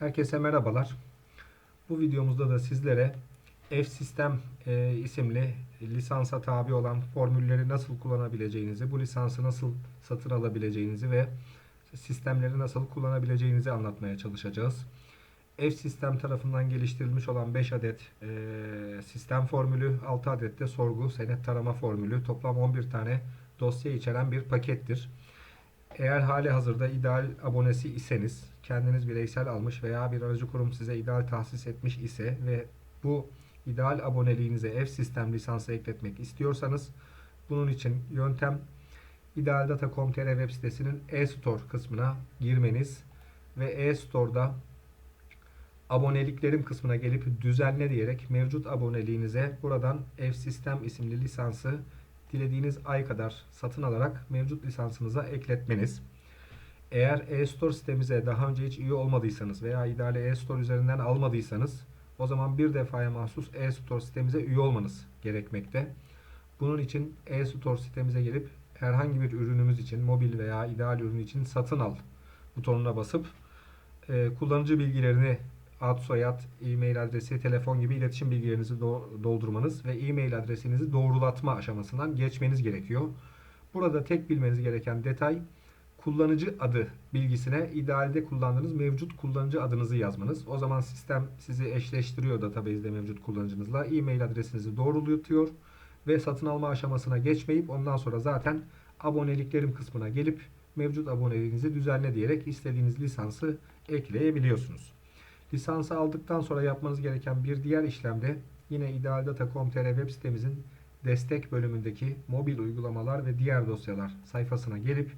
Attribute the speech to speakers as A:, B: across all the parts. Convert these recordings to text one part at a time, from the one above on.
A: Herkese merhabalar. Bu videomuzda da sizlere F-Sistem e, isimli lisansa tabi olan formülleri nasıl kullanabileceğinizi, bu lisansı nasıl satın alabileceğinizi ve sistemleri nasıl kullanabileceğinizi anlatmaya çalışacağız. F-Sistem tarafından geliştirilmiş olan 5 adet e, sistem formülü, 6 adet de sorgu, senet tarama formülü, toplam 11 tane dosya içeren bir pakettir. Eğer hali hazırda ideal abonesi iseniz, kendiniz bireysel almış veya bir aracı kurum size ideal tahsis etmiş ise ve bu ideal aboneliğinize ev sistem lisansı ekletmek istiyorsanız bunun için yöntem idealdata.com.tr web sitesinin e-store kısmına girmeniz ve e-store'da aboneliklerim kısmına gelip düzenle diyerek mevcut aboneliğinize buradan ev sistem isimli lisansı dilediğiniz ay kadar satın alarak mevcut lisansınıza ekletmeniz. Eğer e-store sitemize daha önce hiç üye olmadıysanız veya ideale e-store üzerinden almadıysanız o zaman bir defaya mahsus e-store sitemize üye olmanız gerekmekte. Bunun için e-store sitemize gelip herhangi bir ürünümüz için mobil veya ideal ürün için satın al butonuna basıp e, kullanıcı bilgilerini ad, soyad, e-mail adresi, telefon gibi iletişim bilgilerinizi do- doldurmanız ve e-mail adresinizi doğrulatma aşamasından geçmeniz gerekiyor. Burada tek bilmeniz gereken detay kullanıcı adı bilgisine idealde kullandığınız mevcut kullanıcı adınızı yazmanız. O zaman sistem sizi eşleştiriyor database'de mevcut kullanıcınızla. E-mail adresinizi doğrulutuyor ve satın alma aşamasına geçmeyip ondan sonra zaten aboneliklerim kısmına gelip mevcut aboneliğinizi düzenle diyerek istediğiniz lisansı ekleyebiliyorsunuz. Lisansı aldıktan sonra yapmanız gereken bir diğer işlemde yine idealdata.com.tr web sitemizin destek bölümündeki mobil uygulamalar ve diğer dosyalar sayfasına gelip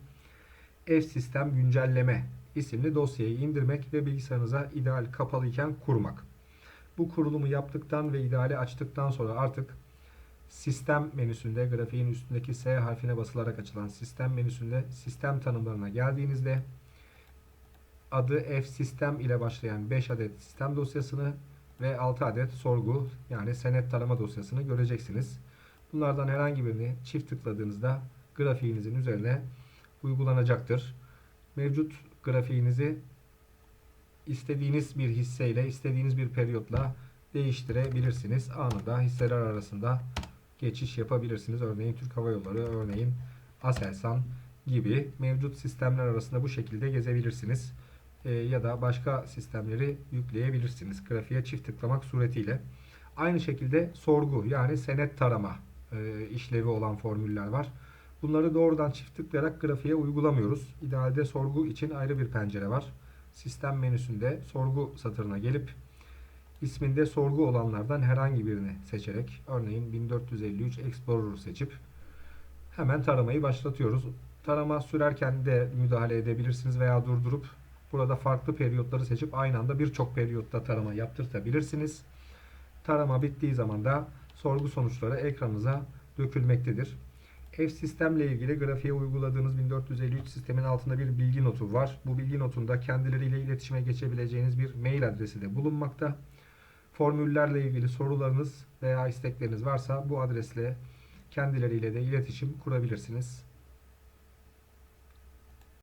A: Ev Sistem Güncelleme isimli dosyayı indirmek ve bilgisayarınıza ideal kapalıyken kurmak. Bu kurulumu yaptıktan ve ideali açtıktan sonra artık sistem menüsünde grafiğin üstündeki S harfine basılarak açılan sistem menüsünde sistem tanımlarına geldiğinizde adı F sistem ile başlayan 5 adet sistem dosyasını ve 6 adet sorgu yani senet tarama dosyasını göreceksiniz. Bunlardan herhangi birini çift tıkladığınızda grafiğinizin üzerine uygulanacaktır. Mevcut grafiğinizi istediğiniz bir hisseyle, istediğiniz bir periyotla değiştirebilirsiniz. Anında hisseler arasında geçiş yapabilirsiniz. Örneğin Türk Hava Yolları, örneğin Aselsan gibi mevcut sistemler arasında bu şekilde gezebilirsiniz. Ee, ya da başka sistemleri yükleyebilirsiniz. Grafiğe çift tıklamak suretiyle. Aynı şekilde sorgu yani senet tarama e, işlevi olan formüller var. Bunları doğrudan çift tıklayarak grafiğe uygulamıyoruz. İdealde sorgu için ayrı bir pencere var. Sistem menüsünde sorgu satırına gelip isminde sorgu olanlardan herhangi birini seçerek örneğin 1453 Explorer seçip hemen taramayı başlatıyoruz. Tarama sürerken de müdahale edebilirsiniz veya durdurup burada farklı periyotları seçip aynı anda birçok periyotta tarama yaptırtabilirsiniz. Tarama bittiği zaman da sorgu sonuçları ekranınıza dökülmektedir. Ev sistemle ilgili grafiğe uyguladığınız 1453 sistemin altında bir bilgi notu var. Bu bilgi notunda kendileriyle iletişime geçebileceğiniz bir mail adresi de bulunmakta. Formüllerle ilgili sorularınız veya istekleriniz varsa bu adresle kendileriyle de iletişim kurabilirsiniz.